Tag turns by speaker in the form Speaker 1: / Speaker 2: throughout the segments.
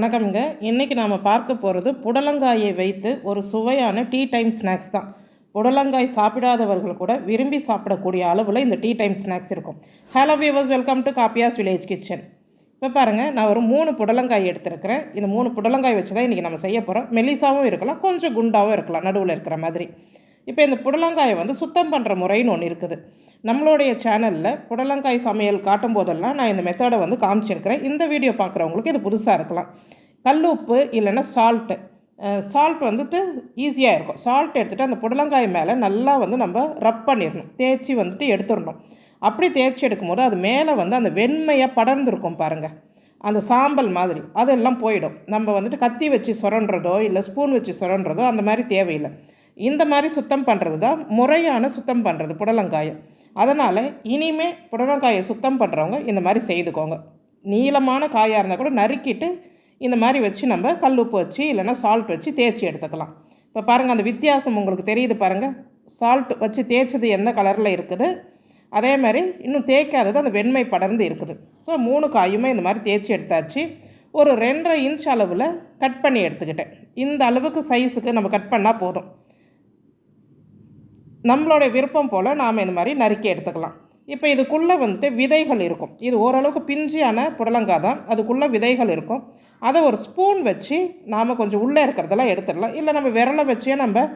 Speaker 1: வணக்கம்ங்க. இன்றைக்கி நாம் பார்க்க போகிறது புடலங்காயை வைத்து ஒரு சுவையான டீ டைம் ஸ்நாக்ஸ் தான். புடலங்காய் சாப்பிடாதவர்கள் கூட விரும்பி சாப்பிடக்கூடிய அளவில் இந்த டீ டைம் ஸ்நாக்ஸ் இருக்கும். Hello viewers welcome to Kaapiyas village kitchen இப்போ பாருங்கள் நான் ஒரு மூணு புடலங்காய் எடுத்துருக்கிறேன். இந்த மூணு புடலங்காய் வச்சு தான் இன்றைக்கி நம்ம செய்ய போகிறோம் மெல்லிசாவும் இருக்கலாம் கொஞ்சம் குண்டாகவும் இருக்கலாம் நடுவில் இருக்கிற மாதிரி. இப்போ இந்த புடலங்காயை வந்து சுத்தம் பண்ணுற முறைன்னு ஒன்று இருக்குது. நம்மளுடைய சேனலில் புடலங்காய் சமையல் காட்டும் போதெல்லாம் நான் இந்த மெத்தடை வந்து காமிச்சிருக்கிறேன். இந்த வீடியோ பார்க்குறவங்களுக்கு இது புதுசாக இருக்கலாம். கல் உப்பு இல்லைன்னா சால்ட்டு சால்ட் வந்துட்டு ஈஸியாக இருக்கும். சால்ட் எடுத்துகிட்டு அந்த புடலங்காய் மேலே நல்லா வந்து நம்ம ரப் பண்ணிடணும். தேய்ச்சி வந்துட்டு எடுத்துடணும். அப்படி தேய்ச்சி எடுக்கும்போது அது மேலே வந்து அந்த வெண்மையாக படர்ந்துருக்கும் பாருங்கள் அந்த சாம்பல் மாதிரி. அதெல்லாம் போயிடும். நம்ம வந்துட்டு கத்தி வச்சு சுரண்டுறதோ இல்லை ஸ்பூன் வச்சு சுரண்டுறதோ அந்த மாதிரி தேவையில்லை. இந்த மாதிரி சுத்தம் பண்ணுறது தான் முறையான சுத்தம் பண்ணுறது புடலங்காயை அதனால் இனிமே புடலங்காயை சுத்தம் பண்ணுறவங்க இந்த மாதிரி செய்துக்கோங்க. நீளமான காயாக இருந்தால் கூட நறுக்கிட்டு இந்த மாதிரி வச்சு நம்ம கல் உப்பு வச்சு இல்லைன்னா சால்ட் வச்சு தேய்ச்சி எடுத்துக்கலாம். இப்போ பாருங்கள் அந்த வித்தியாசம் உங்களுக்கு தெரியுது பாருங்கள் சால்ட் வச்சு தேய்ச்சது எந்த கலரில் இருக்குது? அதே மாதிரி இன்னும் தேய்க்காதது அந்த வெண்மை படர்ந்து இருக்குது. ஸோ மூணு காயுமே இந்த மாதிரி தேய்ச்சி எடுத்தாச்சு. ஒரு ரெண்டரை இன்ச் அளவில் கட் பண்ணி எடுத்துக்கிட்டேன். இந்த அளவுக்கு சைஸுக்கு நம்ம கட் பண்ணால் போதும். நம்மளோட விருப்பம் போல் நாம் இந்த மாதிரி நறுக்கி எடுத்துக்கலாம். இப்போ இதுக்குள்ளே வந்துட்டு விதைகள் இருக்கும். இது ஓரளவுக்கு பிஞ்சியான புடலங்காய் தான். அதுக்குள்ளே விதைகள் இருக்கும். அதை ஒரு ஸ்பூன் வச்சு நாம் கொஞ்சம் உள்ளே இருக்கிறதெல்லாம் எடுத்துடலாம். இல்லை நம்ம விரலை வச்சே நம்ம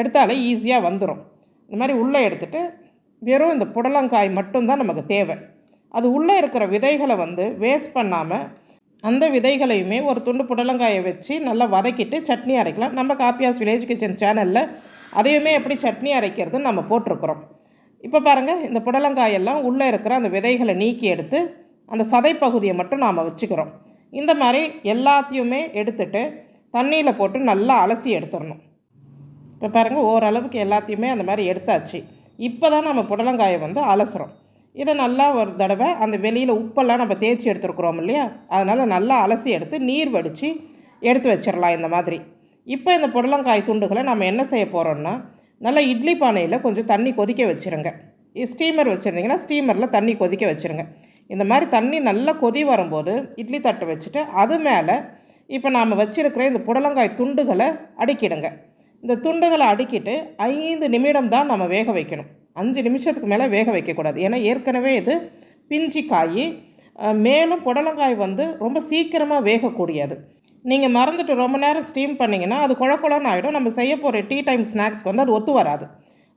Speaker 1: எடுத்தாலே ஈஸியாக வந்துடும் இந்த மாதிரி உள்ளே எடுத்துகிட்டு வெறும் இந்த புடலங்காய் மட்டும்தான் நமக்கு தேவை. அது உள்ளே இருக்கிற விதைகளை வந்து வேஸ்ட் பண்ணாமல் அந்த விதைகளையுமே ஒரு துண்டு புடலங்காயை வச்சு நல்லா வதக்கிட்டு சட்னி அரைக்கலாம். நம்ம காப்பியாஸ் வில்லேஜ் கிச்சன் சேனலில் அதையுமே எப்படி சட்னி அரைக்கிறதுன்னு நம்ம போட்டிருக்கிறோம். இப்போ பாருங்கள் இந்த புடலங்காயெல்லாம் உள்ளே இருக்கிற அந்த விதைகளை நீக்கி எடுத்து அந்த சதை பகுதியை மட்டும் நாம் வச்சுக்கிறோம். இந்த மாதிரி எல்லாத்தையுமே எடுத்துட்டு தண்ணியில் போட்டு நல்லா அலசி எடுத்துடணும். இப்போ பாருங்கள் ஓரளவுக்கு எல்லாத்தையுமே அந்த மாதிரி எடுத்தாச்சு. இப்போ தான் நம்ம புடலங்காயை வந்து அலசுகிறோம் இதை நல்லா ஒரு தடவை அந்த வெளியில் உப்பெல்லாம் நம்ம தேய்ச்சி எடுத்துருக்குறோம் இல்லையா? அதனால் நல்லா அலசி எடுத்து நீர் வடித்து எடுத்து வச்சிடலாம் இந்த மாதிரி. இப்போ இந்த புடலங்காய் துண்டுகளை நம்ம என்ன செய்ய போகிறோம்னா நல்லா இட்லி பானையில் கொஞ்சம் தண்ணி கொதிக்க வச்சுருங்க. ஸ்டீமர் வச்சுருந்தீங்கன்னா ஸ்டீமரில் தண்ணி கொதிக்க வச்சுருங்க. இந்த மாதிரி தண்ணி நல்லா கொதி வரும்போது இட்லி தட்டை வச்சுட்டு அது மேலே இப்போ நாம் வச்சுருக்கிற இந்த புடலங்காய் துண்டுகளை அடுக்கிடுங்க. இந்த துண்டுகளை அடுக்கிட்டு ஐந்து நிமிடம் தான் நம்ம வேக வைக்கணும். அஞ்சு நிமிஷத்துக்கு மேலே வேக வைக்கக்கூடாது. ஏன்னா ஏற்கனவே இது பிஞ்சி காய் மேலும் புடலங்காய் வந்து ரொம்ப சீக்கிரமாக வேகக்கூடியது. நீங்கள் மறந்துட்டு ரொம்ப நேரம் ஸ்டீம் பண்ணிங்கன்னா அது குழக்குழன்னு ஆகிடும் நம்ம செய்ய போகிற டீ டைம் ஸ்நாக்ஸ்க்கு வந்து அது ஒத்து வராது.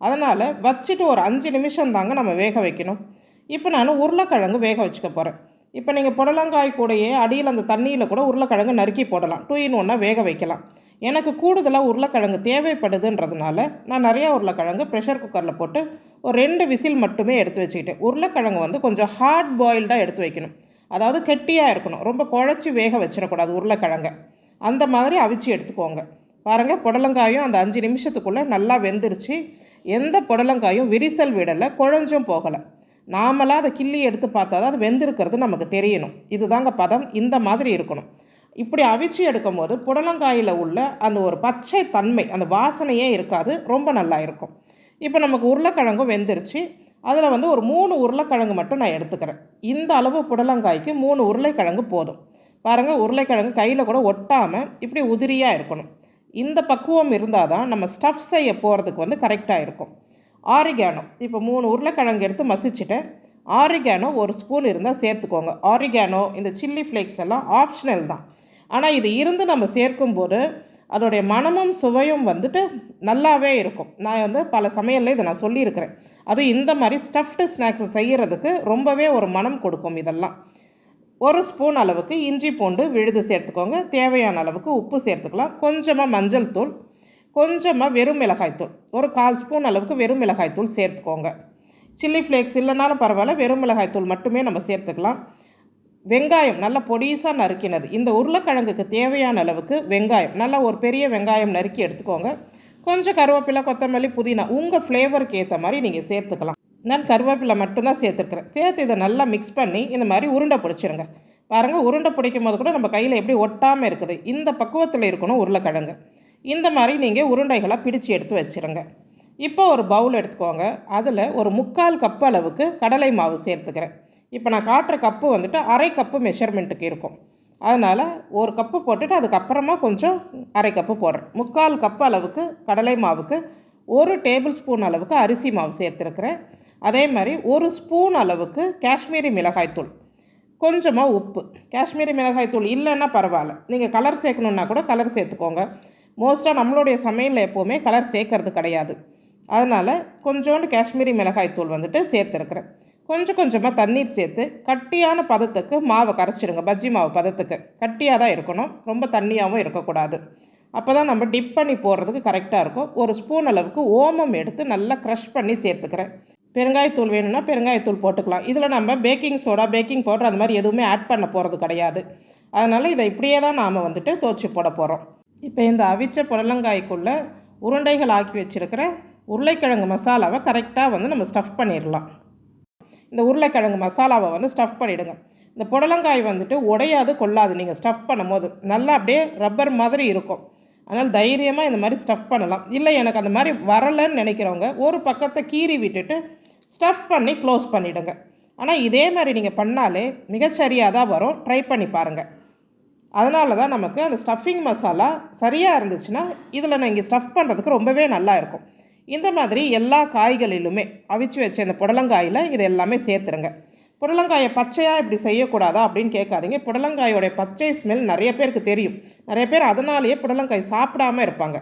Speaker 1: அதனால் வச்சுட்டு ஒரு அஞ்சு நிமிஷம் தாங்க நம்ம வேக வைக்கணும். இப்போ நான் உருளைக்கிழங்கு வேக வச்சுக்க போகிறேன் இப்போ நீங்கள் புடலங்காய் கூடையே அடியில் அந்த தண்ணியில் கூட உருளைக்கிழங்கு நறுக்கி போடலாம். டூ இன் ஒன்னாக வேக வைக்கலாம். எனக்கு கூடுதலாக உருளைக்கிழங்கு தேவைப்படுதுன்றதுனால நான் நிறையா உருளைக்கிழங்கு ப்ரெஷர் குக்கரில் போட்டு ஒரு ரெண்டு விசில் மட்டுமே எடுத்து வச்சுக்கிட்டேன். உருளைக்கிழங்கு வந்து கொஞ்சம் ஹார்ட் பாயில்டாக எடுத்து வைக்கணும். அதாவது கெட்டியாக இருக்கணும். ரொம்ப குழச்சி வேக வச்சிடக்கூடாது உருளைக்கிழங்க. அந்த மாதிரி அவிச்சு எடுத்துக்கோங்க. பாருங்கள் புடலங்காயும் அந்த அஞ்சு நிமிஷத்துக்குள்ளே நல்லா வெந்துருச்சு. எந்த புடலங்காயும் விரிசல் விடலை குழஞ்சும் போகலை. நாமளாக அதை கிள்ளி எடுத்து பார்த்தா தான் அது வெந்திருக்கிறது நமக்கு தெரியணும். இதுதாங்க பதம். இந்த மாதிரி இருக்கணும். இப்படி அவிச்சு எடுக்கும் போது புடலங்காயில் உள்ள அந்த ஒரு பச்சை தன்மை அந்த வாசனையே இருக்காது. ரொம்ப நல்லா இருக்கும். இப்போ நமக்கு உருளைக்கிழங்கும் வெந்துருச்சு. அதில் வந்து ஒரு மூணு உருளைக்கிழங்கு மட்டும் நான் எடுத்துக்கிறேன். இந்த அளவு புடலங்காய்க்கு மூணு உருளைக்கிழங்கு போதும். பாருங்கள் உருளைக்கிழங்கு கையில் கூட ஒட்டாமல் இப்படி உதிரியாக இருக்கணும். இந்த பக்குவம் இருந்தால் தான் நம்ம ஸ்டஃப் செய்ய போகிறதுக்கு வந்து கரெக்டாக இருக்கும். ஆரிகானோ இப்போ மூணு உருளைக்கிழங்கு எடுத்து மசிச்சுட்டேன். ஆரிகானோ ஒரு ஸ்பூன் இருந்தால் சேர்த்துக்கோங்க. ஆரிகானோ இந்த சில்லி ஃப்ளேக்ஸ் எல்லாம் ஆப்ஷனல் தான். ஆனால் இது இருந்து நம்ம சேர்க்கும்போது அதோடைய மனமும் சுவையும் வந்துட்டு நல்லாவே இருக்கும். நான் வந்து பல சமையலில் இதை நான் சொல்லியிருக்கிறேன். அதுவும் இந்த மாதிரி ஸ்டஃப்டு ஸ்நாக்ஸை செய்கிறதுக்கு ரொம்பவே ஒரு மனம் கொடுக்கும் இதெல்லாம். ஒரு ஸ்பூன் அளவுக்கு இஞ்சி பூண்டு விழுது சேர்த்துக்கோங்க. தேவையான அளவுக்கு உப்பு சேர்த்துக்கலாம். கொஞ்சமாக மஞ்சள் தூள் கொஞ்சமாக வெறும் மிளகாய்த்தூள் ஒரு கால் ஸ்பூன் அளவுக்கு வெறும் மிளகாய்த்தூள் சேர்த்துக்கோங்க. சில்லி ஃப்ளேக்ஸ் இல்லைனாலும் பரவாயில்ல. வெறும் மிளகாய்த்தூள் மட்டுமே நம்ம சேர்த்துக்கலாம். வெங்காயம் நல்லா பொடிசாக நறுக்கினது. இந்த உருளைக்கிழங்குக்கு தேவையான அளவுக்கு வெங்காயம். நல்லா ஒரு பெரிய வெங்காயம் நறுக்கி எடுத்துக்கோங்க. கொஞ்சம் கருவேப்பிலை கொத்தமல்லி புதினா உங்கள் ஃப்ளேவருக்கு ஏற்ற மாதிரி நீங்கள் சேர்த்துக்கலாம். நான் கருவேப்பிலை மட்டும்தான் சேர்த்துருக்குறேன். சேர்த்து இதை நல்லா மிக்ஸ் பண்ணி இந்த மாதிரி உருண்டை பிடிச்சிருங்க. பாருங்கள் உருண்டை பிடிக்கும் போது கூட நம்ம கையில் எப்படி ஒட்டாமல் இருக்குது. இந்த பக்குவத்தில் இருக்கணும் உருளைக்கிழங்கு. இந்த மாதிரி நீங்கள் உருண்டைகளாக பிடிச்சி எடுத்து வச்சுருங்க. இப்போ ஒரு பவுல் எடுத்துக்கோங்க. அதில் ஒரு முக்கால் கப் அளவுக்கு கடலை மாவு சேர்த்துக்கிறேன். இப்போ நான் காட்டுற கப்பு வந்துட்டு அரை கப்பு மெஷர்மெண்ட்டுக்கு இருக்கும். அதனால் ஒரு கப்பு போட்டுட்டு அதுக்கப்புறமா கொஞ்சம் அரை கப்பு போடுறேன். முக்கால் கப்பு அளவுக்கு கடலை மாவுக்கு ஒரு டேபிள் ஸ்பூன் அளவுக்கு அரிசி மாவு சேர்த்துருக்குறேன். அதே மாதிரி ஒரு ஸ்பூன் அளவுக்கு காஷ்மீரி மிளகாய்த்தூள் கொஞ்சமாக உப்பு. காஷ்மீரி மிளகாய்த்தூள் இல்லைன்னா பரவாயில்ல. நீங்கள் கலர் சேர்க்கணுன்னா கூட கலர் சேர்த்துக்கோங்க. மோஸ்ட்டாக நம்மளுடைய சமையலில் எப்போவுமே கலர் சேர்க்கறது கிடையாது. அதனால் கொஞ்சோண்டு காஷ்மீரி மிளகாய்த்தூள் வந்துட்டு சேர்த்துருக்குறேன். கொஞ்சம் கொஞ்சமாக தண்ணீர் சேர்த்து கட்டியான பதத்துக்கு மாவை கரைச்சிடுங்க பஜ்ஜி மாவு பதத்துக்கு. கட்டியாக தான் இருக்கணும் ரொம்ப தண்ணியாகவும் இருக்கக்கூடாது. அப்போ தான் நம்ம டிப் பண்ணி போடுறதுக்கு கரெக்டாக இருக்கும். ஒரு ஸ்பூன் அளவுக்கு ஓமம் எடுத்து நல்லா க்ரஷ் பண்ணி சேர்த்துக்கிறேன். பெருங்காயத்தூள் வேணும்னா பெருங்காயத்தூள் போட்டுக்கலாம். இதில் நம்ம பேக்கிங் சோடா பேக்கிங் பவுடர் அந்த மாதிரி எதுவுமே ஆட் பண்ண போகிறது கிடையாது. அதனால் இதை இப்படியே தான் நாம் வந்துட்டு தோச்சி போட போகிறோம் இப்போ இந்த அவிச்ச புடலங்காய்க்குள்ளே உருண்டைகள் ஆக்கி வச்சுருக்கிற உருளைக்கிழங்கு மசாலாவை கரெக்டாக வந்து நம்ம ஸ்டஃப் பண்ணிடலாம். இந்த உருளைக்கிழங்கு மசாலாவை வந்து ஸ்டஃப் பண்ணிவிடுங்க இந்த புடலங்காய் வந்துட்டு உடையாது கொள்ளாது. நீங்கள் ஸ்டஃப் பண்ணும்போது நல்லா அப்படியே ரப்பர் மாதிரி இருக்கும். அதனால் தைரியமாக இந்த மாதிரி ஸ்டஃப் பண்ணலாம். இல்லை எனக்கு அந்த மாதிரி வரலைன்னு நினைக்கிறவங்க ஒரு பக்கத்தை கீறி விட்டுட்டு ஸ்டஃப் பண்ணி க்ளோஸ் பண்ணிவிடுங்க ஆனால் இதே மாதிரி நீங்கள் பண்ணாலே மிகச்சரியாக தான் வரும். ட்ரை பண்ணி பாருங்கள் அதனால தான் நமக்கு அந்த ஸ்டஃபிங் மசாலா சரியாக இருந்துச்சுன்னா இதில் நான் இங்கே ஸ்டஃப் பண்ணுறதுக்கு ரொம்பவே நல்லா இருக்கும். இந்த மாதிரி எல்லா காய்களிலுமே அவிச்சு வச்ச இந்த புடலங்காயில் இது எல்லாமே சேர்த்துருங்க. புடலங்காயை பச்சையாக இப்படி செய்யக்கூடாதா அப்படின்னு கேட்காதீங்க. புடலங்காயோடைய பச்சை ஸ்மெல் நிறைய பேருக்கு தெரியும். நிறைய பேர் அதனாலேயே புடலங்காய் சாப்பிடாமல் இருப்பாங்க.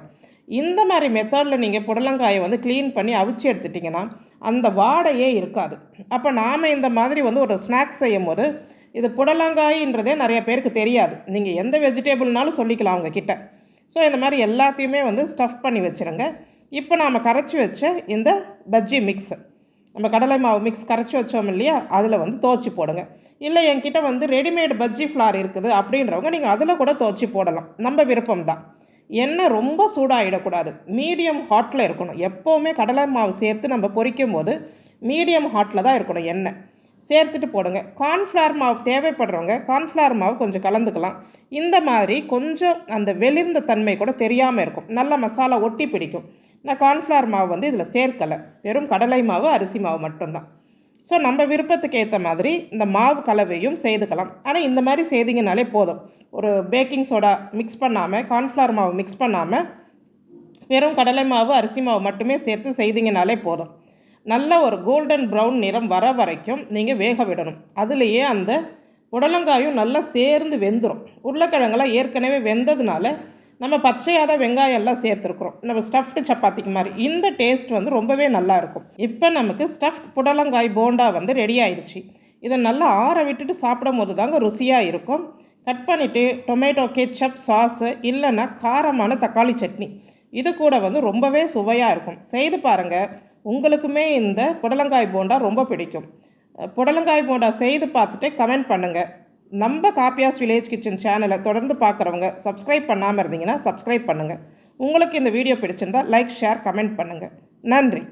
Speaker 1: இந்த மாதிரி மெத்தடில் நீங்கள் புடலங்காயை வந்து க்ளீன் பண்ணி அவிச்சு எடுத்துட்டிங்கன்னா அந்த வாடையே இருக்காது. அப்போ நாம் இந்த மாதிரி வந்து ஒரு ஸ்நாக்ஸ் செய்யும் போது இது புடலங்காயின்றதே நிறைய பேருக்கு தெரியாது. நீங்கள் எந்த வெஜிடேபிள்னாலும் சொல்லிக்கலாம் அவங்கக்கிட்ட ஸோ இந்த மாதிரி எல்லாத்தையுமே வந்து ஸ்டஃப் பண்ணி வச்சுருங்க. இப்போ நாம் கரைச்சி வச்ச இந்த பஜ்ஜி மிக்ஸ் நம்ம கடலை மாவு மிக்ஸ் கரைச்சி வச்சோம் இல்லையா? அதில் வந்து துவச்சி போடுங்க. இல்லை என்கிட்ட வந்து ரெடிமேட் பஜ்ஜி ஃப்ளார் இருக்குது அப்படின்றவங்க நீங்கள் அதில் கூட தோச்சி போடலாம். நம்ம விருப்பம் தான் எண்ணெய் ரொம்ப சூடாகிடக்கூடாது மீடியம் ஹாட்டில் இருக்கணும். எப்போவுமே கடலை மாவு சேர்த்து நம்ம பொரிக்கும் போது மீடியம் ஹாட்டில் தான் இருக்கணும் எண்ணெய். சேர்த்துட்டு போடுங்க. கார்ன்ஃப்ளவர் மாவு தேவைப்படுறவங்க கார்ன்ஃப்ளவர் மாவு கொஞ்சம் கலந்துக்கலாம். இந்த மாதிரி கொஞ்சம் அந்த வெளிர்ந்த தன்மை கூட தெரியாமல் இருக்கும். நல்ல மசாலா ஒட்டி பிடிக்கும். நான் கார்ன்ஃப்ளவர் மாவு வந்து இதில் சேர்க்கலை. வெறும் கடலை மாவு அரிசி மாவு மட்டும்தான். ஸோ நம்ம விருப்பத்துக்கு ஏற்ற மாதிரி இந்த மாவு கலவையும் செய்துக்கலாம். ஆனால் இந்த மாதிரி செய்திங்கனாலே போதும். ஒரு பேக்கிங் சோடா மிக்ஸ் பண்ணாமல் கார்ன்ஃப்ளவர் மாவு மிக்ஸ் பண்ணாமல் வெறும் கடலை மாவு அரிசி மாவு மட்டுமே சேர்த்து செய்திங்கனாலே போதும். நல்ல ஒரு கோல்டன் ப்ரௌன் நிறம் வர வரைக்கும் நீங்கள் வேக விடணும். அதுலேயே அந்த புடலங்காயும் நல்லா சேர்ந்து வெந்துடும் உருளைக்கிழங்கெல்லாம் ஏற்கனவே வெந்ததுனால நம்ம பச்சையாக தான் வெங்காயம் எல்லாம் சேர்த்துருக்குறோம். நம்ம ஸ்டஃப்டு சப்பாத்திக்கு மாதிரி. இந்த டேஸ்ட் வந்து ரொம்பவே நல்லாயிருக்கும் இப்போ நமக்கு ஸ்டஃப்ட் புடலங்காய் போண்டா வந்து ரெடி ஆயிடுச்சு இதை நல்லா ஆற விட்டுட்டு சாப்பிடும் போது தாங்க ருசியாக இருக்கும். கட் பண்ணிவிட்டு டொமேட்டோ கெச்சப் சாஸு இல்லைன்னா காரமான தக்காளி சட்னி. இது கூட வந்து ரொம்பவே சுவையாக இருக்கும். செய்து பாருங்கள் உங்களுக்குமே இந்த புடலங்காய் போண்டா ரொம்ப பிடிக்கும். புடலங்காய் போண்டா செய்து பார்த்துட்டு கமெண்ட் பண்ணுங்கள் நம்ம காப்பியாஸ் வில்லேஜ் கிச்சன் சேனலை தொடர்ந்து பார்க்குறவங்க சப்ஸ்கிரைப் பண்ணாமல் இருந்தீங்கன்னா சப்ஸ்கிரைப் பண்ணுங்கள் உங்களுக்கு இந்த வீடியோ பிடிச்சிருந்தால் லைக் ஷேர் கமெண்ட் பண்ணுங்கள் நன்றி.